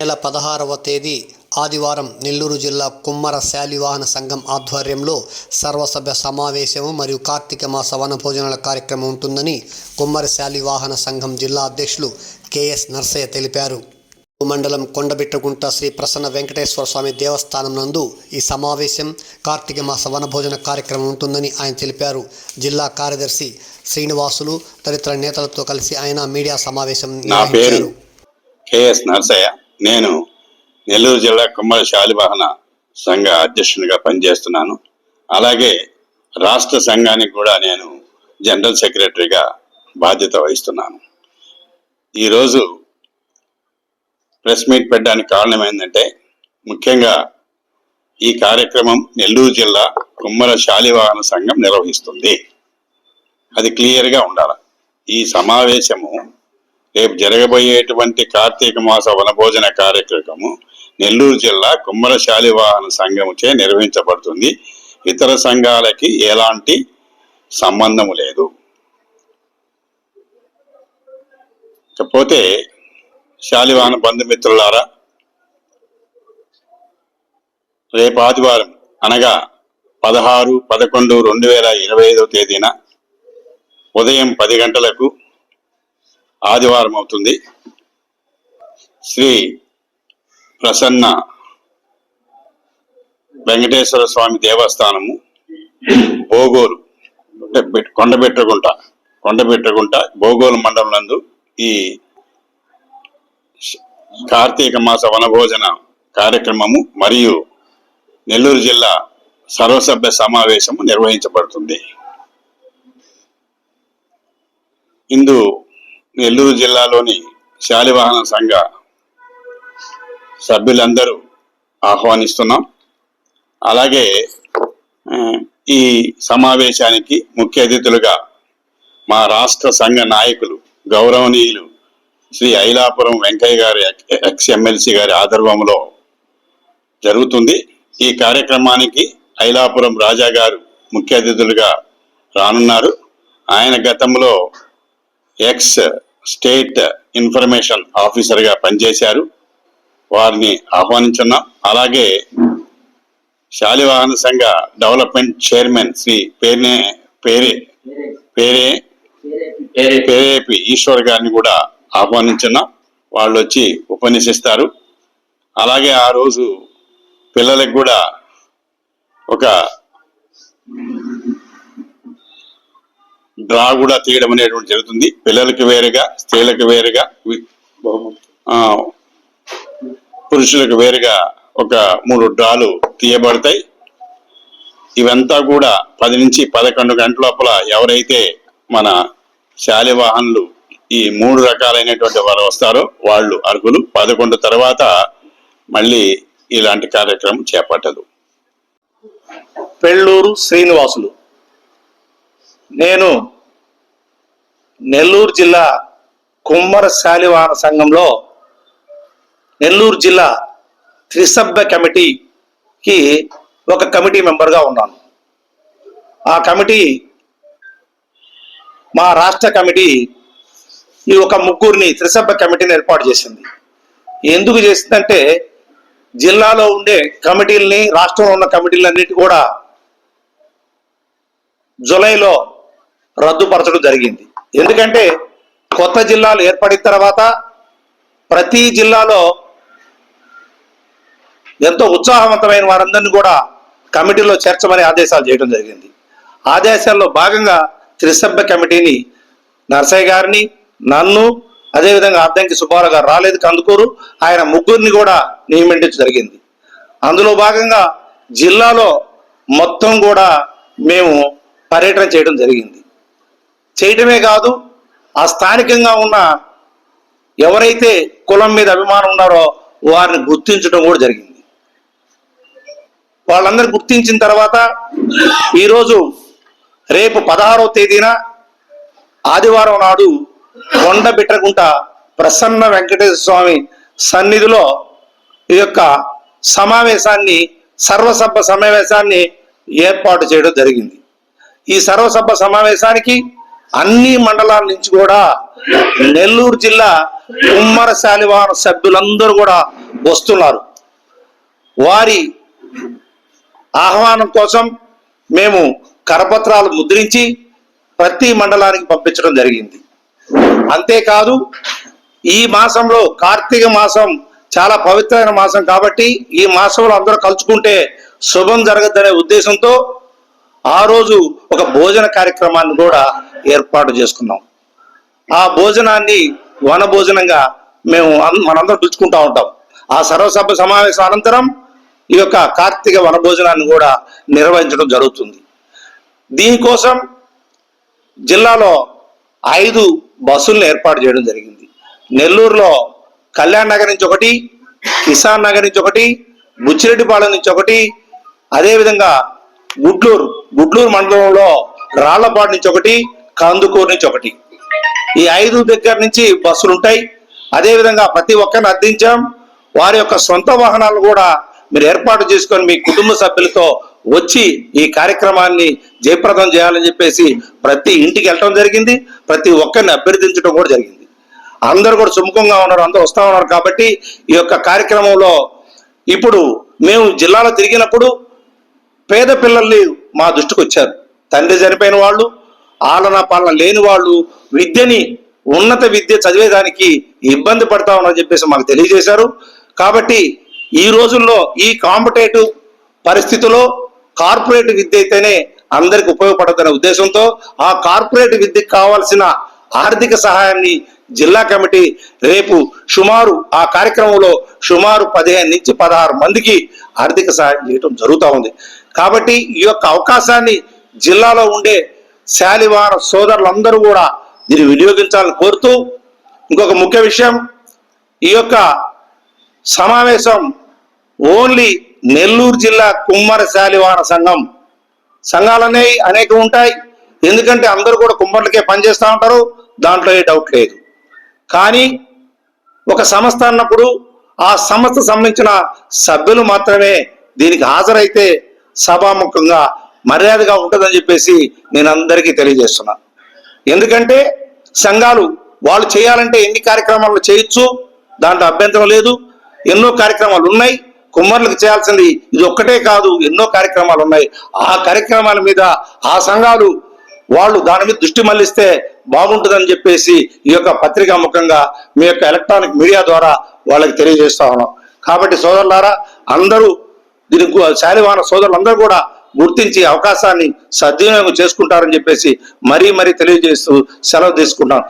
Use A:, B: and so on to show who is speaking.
A: నెల పదహారవ తేదీ ఆదివారం నెల్లూరు జిల్లా కుమ్మర శాలివాహన సంఘం ఆధ్వర్యంలో సర్వసభ్య సమావేశము మరియు కార్తీక మాస వనభోజనాల కార్యక్రమం ఉంటుందని కుమ్మర శాలివాహన సంఘం జిల్లా అధ్యక్షులు కెఎస్ నర్సయ్య తెలిపారు. మండలం కొండబిట్టగుంట శ్రీ ప్రసన్న వెంకటేశ్వర స్వామి దేవస్థానం నందు ఈ సమావేశం కార్తీక మాస వనభోజన కార్యక్రమం ఉంటుందని ఆయన తెలిపారు. జిల్లా కార్యదర్శి శ్రీనివాసులు తదితర నేతలతో కలిసి ఆయన మీడియా సమావేశం నిర్వహించారు.
B: K S Narasayya. నేను నెల్లూరు జిల్లా కుమ్మరి శాలివాహన సంఘ అధ్యక్షునిగా పనిచేస్తున్నాను. అలాగే రాష్ట్ర సంఘానికి కూడా నేను జనరల్ సెక్రటరీగా బాధ్యత వహిస్తున్నాను. ఈరోజు ప్రెస్ మీట్ పెట్టడానికి కారణం ఏంటంటే ముఖ్యంగా ఈ కార్యక్రమం నెల్లూరు జిల్లా కుమ్మర శాలివాహన సంఘం నిర్వహిస్తుంది. అది క్లియర్గా ఉండాలి. ఈ సమావేశము రేపు జరగబోయేటువంటి కార్తీక మాస వనభోజన కార్యక్రమము నెల్లూరు జిల్లా కుమ్మర శాలివాహన సంఘముచే నిర్వహించబడుతుంది. ఇతర సంఘాలకి ఎలాంటి సంబంధము లేదు. ఇకపోతే శాలివాహన బంధుమిత్రులారా రేపు ఆదివారం అనగా పదహారు పదకొండు రెండు వేల ఇరవై ఐదవ తేదీన ఉదయం పది గంటలకు ఆదివారం అవుతుంది. శ్రీ ప్రసన్న వెంకటేశ్వర స్వామి దేవస్థానము బోగోలు అంటే కొండబెట్టగుంట కొండబెట్టగుంట బోగోలు మండలం నందు ఈ కార్తీక మాస వనభోజన కార్యక్రమము మరియు నెల్లూరు జిల్లా సర్వసభ్య సమావేశము నిర్వహించబడుతుంది. ఇందు నెల్లూరు జిల్లాలోని శాలివాహన సంఘ సభ్యులందరూ ఆహ్వానిస్తున్నాం. అలాగే ఈ సమావేశానికి ముఖ్య అతిథులుగా మా రాష్ట్ర సంఘ నాయకులు గౌరవనీయులు శ్రీ ఐలాపురం వెంకయ్య గారి ఎక్స్ ఎమ్మెల్సీ గారి ఆధ్వర్యంలో జరుగుతుంది. ఈ కార్యక్రమానికి ఐలాపురం రాజా గారు ముఖ్య అతిథులుగా రానున్నారు. ఆయన గతంలో ఎక్స్ స్టేట్ ఇన్ఫర్మేషన్ ఆఫీసర్గా పనిచేశారు. వారిని ఆహ్వానించున్నాం. అలాగే శాలివాహన సంఘ డెవలప్మెంట్ చైర్మన్ శ్రీ పేర్నే పేరే పేరే పేరేపి. ఈశ్వర్ గారిని కూడా ఆహ్వానించున్నాం. వాళ్ళు వచ్చి ఉపన్యసిస్తారు. అలాగే ఆ రోజు పిల్లలకు కూడా ఒక డ్రా కూడా తీయడం అనేటువంటి జరుగుతుంది. పిల్లలకి వేరుగా స్త్రీలకు వేరుగా పురుషులకు వేరుగా ఒక మూడు డ్రాలు తీయబడతాయి. ఇవంతా కూడా పది నుంచి పదకొండు గంటల లోపల ఎవరైతే మన శాలివాహనులు ఈ మూడు రకాలైనటువంటి వారు వస్తారో వాళ్ళు అర్హులు. పదకొండు తర్వాత మళ్ళీ ఇలాంటి కార్యక్రమం చేపట్టదు.
C: పెళ్ళూరు శ్రీనివాసులు. నేను నెల్లూరు జిల్లా కుమ్మర శాలివాన సంఘంలో నెల్లూరు జిల్లా త్రిసభ్య కమిటీకి ఒక కమిటీ మెంబర్గా ఉన్నాను. ఆ కమిటీ మా రాష్ట్ర కమిటీ ఈ ఒక ముగ్గురిని త్రిసభ్య కమిటీని ఏర్పాటు చేసింది. ఎందుకు చేసిందంటే జిల్లాలో ఉండే కమిటీలని రాష్ట్రంలో ఉన్న కమిటీలన్నిటి కూడా జులైలో రద్దుపరచడం జరిగింది. ఎందుకంటే కొత్త జిల్లాలు ఏర్పడిన తర్వాత ప్రతి జిల్లాలో ఎంతో ఉత్సాహవంతమైన వారందరినీ కూడా కమిటీలో చేర్చమని ఆదేశాలు చేయడం జరిగింది. ఆదేశాల్లో భాగంగా త్రిసభ్య కమిటీని నర్సయ్య గారిని నన్ను అదేవిధంగా అద్దంకి సుబ్బారావు గారు రాలేదు కందుకూరు ఆయన ముగ్గురిని కూడా నియమించడం జరిగింది. అందులో భాగంగా జిల్లాలో మొత్తం కూడా మేము పర్యటన చేయడం జరిగింది. చేయటమే కాదు ఆ స్థానికంగా ఉన్న ఎవరైతే కులం మీద అభిమానం ఉన్నారో వారిని గుర్తించడం కూడా జరిగింది. వాళ్ళందరూ గుర్తించిన తర్వాత ఈరోజు రేపు పదహారవ తేదీన ఆదివారం నాడు కొండ బిట్రగుంట ప్రసన్న వెంకటేశ్వర స్వామి సన్నిధిలో ఈ యొక్క సమావేశాన్ని సర్వసభ సమావేశాన్ని ఏర్పాటు చేయడం జరిగింది. ఈ సర్వసభ సమావేశానికి అన్ని మండలాల నుంచి కూడా నెల్లూరు జిల్లా కుమ్మర శాలివాహన సభ్యులందరూ కూడా వస్తున్నారు. వారి ఆహ్వానం కోసం మేము కరపత్రాలు ముద్రించి ప్రతి మండలానికి పంపించడం జరిగింది. అంతేకాదు ఈ మాసంలో కార్తీక మాసం చాలా పవిత్రమైన మాసం కాబట్టి ఈ మాసంలో అందరూ కలుసుకుంటే శుభం జరగద్దనే ఉద్దేశంతో ఆ రోజు ఒక భోజన కార్యక్రమాన్ని కూడా ఏర్పాటు చేసుకున్నాం. ఆ భోజనాన్ని వన భోజనంగా మేము మనందరం పిలుచుకుంటా ఉంటాం. ఆ సర్వసభ సమావేశం అనంతరం ఈ యొక్క కార్తీక వన భోజనాన్ని కూడా నిర్వహించడం జరుగుతుంది. దీనికోసం జిల్లాలో ఐదు బస్సులను ఏర్పాటు చేయడం జరిగింది. నెల్లూరులో కళ్యాణ్ నగర్ నుంచి ఒకటి కిసాన్ నగర్ నుంచి ఒకటి బుచ్చిరెడ్డిపాళెం నుంచి ఒకటి అదేవిధంగా గుడ్లూరు గుడ్లూరు మండలంలో రాళ్ళపాడు నుంచి ఒకటి కందుకూరు నుంచి ఒకటి. ఈ ఐదు దగ్గర నుంచి బస్సులు ఉంటాయి. అదేవిధంగా ప్రతి ఒక్కరిని అర్థించాం. వారి యొక్క సొంత వాహనాలు కూడా మీరు ఏర్పాటు చేసుకొని మీ కుటుంబ సభ్యులతో వచ్చి ఈ కార్యక్రమాన్ని జయప్రదం చేయాలని చెప్పేసి ప్రతి ఇంటికి వెళ్ళటం జరిగింది. ప్రతి ఒక్కరిని అభ్యర్థించడం కూడా జరిగింది. అందరూ కూడా సుముఖంగా ఉన్నారు. అందరూ వస్తూ ఉన్నారు కాబట్టి ఈ యొక్క కార్యక్రమంలో ఇప్పుడు మేము జిల్లాలో తిరిగినప్పుడు పేద పిల్లల్ని మా దృష్టికి వచ్చారు. తండ్రి చనిపోయిన వాళ్ళు ఆలన పాలన లేని వాళ్ళు విద్యని ఉన్నత విద్య చదివేదానికి ఇబ్బంది పడతా ఉన్నారని చెప్పేసి మాకు తెలియజేశారు. కాబట్టి ఈ రోజుల్లో ఈ కాంపిటేటివ్ పరిస్థితిలో కార్పొరేట్ విద్య అయితేనే అందరికి ఉపయోగపడదనే ఉద్దేశంతో ఆ కార్పొరేట్ విద్యకు కావాల్సిన ఆర్థిక సహాయాన్ని జిల్లా కమిటీ రేపు సుమారు ఆ కార్యక్రమంలో సుమారు పదిహేను నుంచి పదహారు మందికి ఆర్థిక సహాయం చేయడం జరుగుతూ ఉంది. కాబట్టి ఈ యొక్క అవకాశాన్ని జిల్లాలో ఉండే శాలివార సోదరులందరూ కూడా దీన్ని వినియోగించాలని కోరుతూ ఇంకొక ముఖ్య విషయం ఈ యొక్క సమావేశం ఓన్లీ నెల్లూరు జిల్లా కుమ్మర శాలివార సంఘం సంఘాలనే అనేక ఉంటాయి. ఎందుకంటే అందరూ కూడా కుమ్మర్లకే పనిచేస్తూ ఉంటారు. దాంట్లో ఏ డౌట్ లేదు. కానీ ఒక సంస్థ అన్నప్పుడు ఆ సంస్థ సంబంధించిన సభ్యులు మాత్రమే దీనికి హాజరైతే సభాముఖంగా మర్యాదగా ఉంటుందని చెప్పేసి నేను అందరికీ తెలియజేస్తున్నా. ఎందుకంటే సంఘాలు వాళ్ళు చేయాలంటే ఎన్ని కార్యక్రమాలు చేయొచ్చు? దాంట్లో అభ్యంతరం లేదు. ఎన్నో కార్యక్రమాలు ఉన్నాయి. కుమ్మర్లకు చేయాల్సింది ఇది ఒక్కటే కాదు. ఎన్నో కార్యక్రమాలు ఉన్నాయి. ఆ కార్యక్రమాల మీద ఆ సంఘాలు వాళ్ళు దాని మీద దృష్టి మళ్ళిస్తే బాగుంటుందని చెప్పేసి ఈ యొక్క పత్రికా ముఖంగా మీ యొక్క ఎలక్ట్రానిక్ మీడియా ద్వారా వాళ్ళకి తెలియజేస్తా ఉన్నాం. కాబట్టి సోదరులారా అందరూ దీనికి శాలివాన సోదరులందరూ కూడా గుర్తించి అవకాశాన్ని సద్వినియోగం చేసుకుంటారని చెప్పేసి మరీ మరీ తెలియజేస్తూ సెలవు తీసుకుంటాం